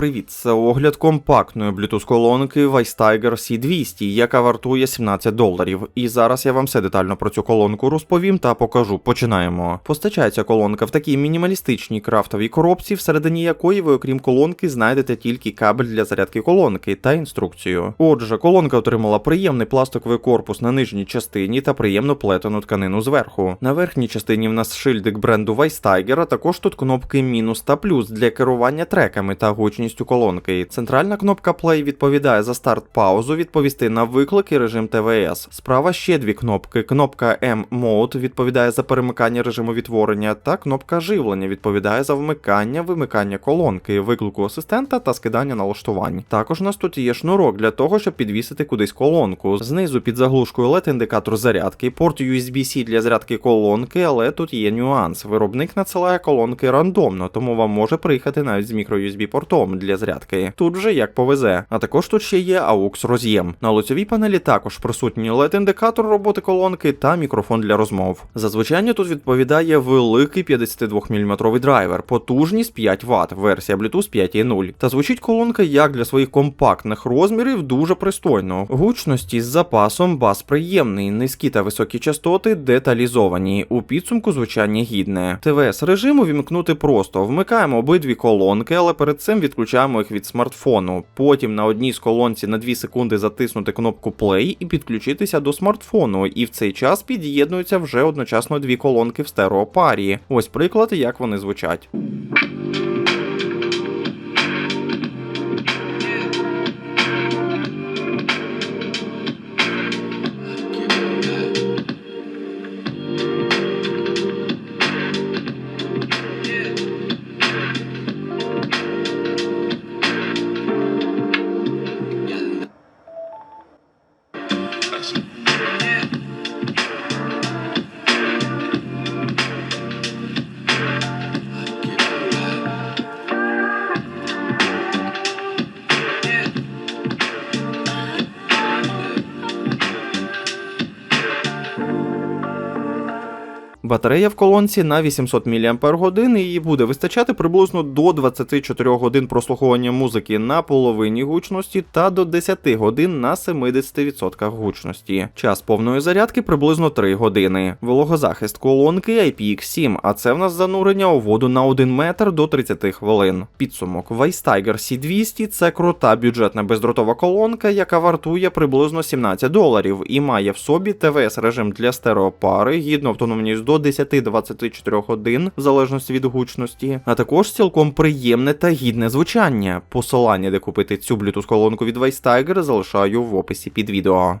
привіт! Це огляд компактної Bluetooth колонки Weiss Tiger C200, яка вартує 17 доларів. І зараз я вам все детально про цю колонку розповім та покажу. Починаємо. Постачається колонка в такій мінімалістичній крафтовій коробці, всередині якої ви, окрім колонки, знайдете тільки кабель для зарядки колонки та інструкцію. Отже, колонка отримала приємний пластиковий корпус на нижній частині та приємно плетену тканину зверху. На верхній частині в нас шильдик бренду Tiger, а також тут кнопки мінус та плюс для керування треками та гучністю колонки. Центральна кнопка Play відповідає за старт-паузу, відповісти на виклик і режим ТВС. Справа ще дві кнопки. Кнопка M Mode відповідає за перемикання режиму відтворення, та кнопка живлення відповідає за вмикання, вимикання колонки, виклику асистента та скидання налаштувань. Також у нас тут є шнурок для того, щоб підвісити кудись колонку. Знизу під заглушкою LED індикатор зарядки, порт USB-C для зарядки колонки, але тут є нюанс. Виробник надсилає колонки рандомно, тому вам може приїхати навіть з microUSB портом для зарядки. Тут вже як повезе. А також тут ще є AUX роз'єм. На лицевій панелі також присутній LED індикатор роботи колонки та мікрофон для розмов. За звучання тут відповідає великий 52 мм драйвер, потужність 5 Вт, версія Bluetooth 5.0. Та звучить колонка як для своїх компактних розмірів дуже пристойно. Гучності з запасом бас приємний, низькі та високі частоти деталізовані. У підсумку звучання гідне. ТВС режиму вімкнути просто. Вмикаємо обидві колонки, але перед цим відключаємо їх від смартфону. Потім на одній з колонці на 2 секунди затиснути кнопку Play і підключитися до смартфону. І в цей час під'єднуються вже одночасно дві колонки в стереопарі. Ось приклад, як вони звучать. Батарея в колонці на 800 мАч і буде вистачати приблизно до 24 годин прослуховування музики на половині гучності та до 10 годин на 70% гучності. Час повної зарядки приблизно 3 години. Вологозахист колонки IPX7, а це в нас занурення у воду на 1 метр до 30 хвилин. Підсумок Weiss Tiger C200 це крута бюджетна бездротова колонка, яка вартує приблизно 17 доларів і має в собі ТВС режим для стереопари, гідну автономність до 10-24 годин, в залежності від гучності, а також цілком приємне та гідне звучання. Посилання, де купити цю Bluetooth колонку від Tiger, залишаю в описі під відео.